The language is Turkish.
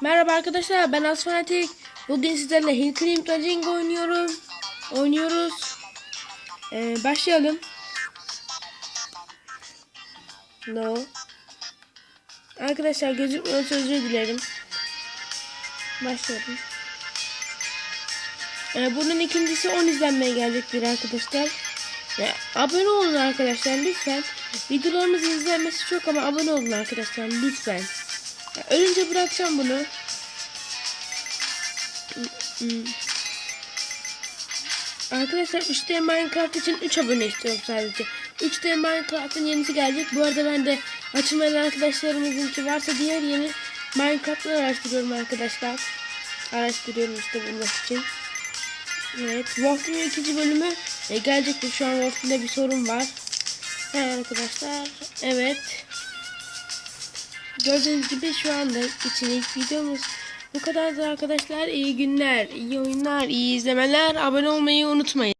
Merhaba arkadaşlar ben Asfanatik. Bugün sizlerle Hill Climb Dodging oynuyorum. Oynuyoruz. Ee, başlayalım. No. Arkadaşlar gözükmüyor özür dilerim. Başlayalım. Ee, bunun ikincisi 10 izlenmeye gelecektir arkadaşlar. Ve abone olun arkadaşlar lütfen. Videolarımızın izlenmesi çok ama abone olun arkadaşlar lütfen. Ölünce bırakacağım bunu. Arkadaşlar 3D Minecraft için 3 abone istiyorum sadece. 3D Minecraft'ın yenisi gelecek. Bu arada ben de açılmayan arkadaşlarımızınki varsa diğer yeni Minecraft'ları araştırıyorum arkadaşlar. Araştırıyorum işte bulmak için. Evet. Wolf'un ikinci bölümü e, gelecektir. Şu an Wolf'unda bir sorun var. Evet arkadaşlar. Evet. Gördüğünüz gibi şu anda için ilk videomuz bu kadardı arkadaşlar. İyi günler, iyi oyunlar, iyi izlemeler. Abone olmayı unutmayın.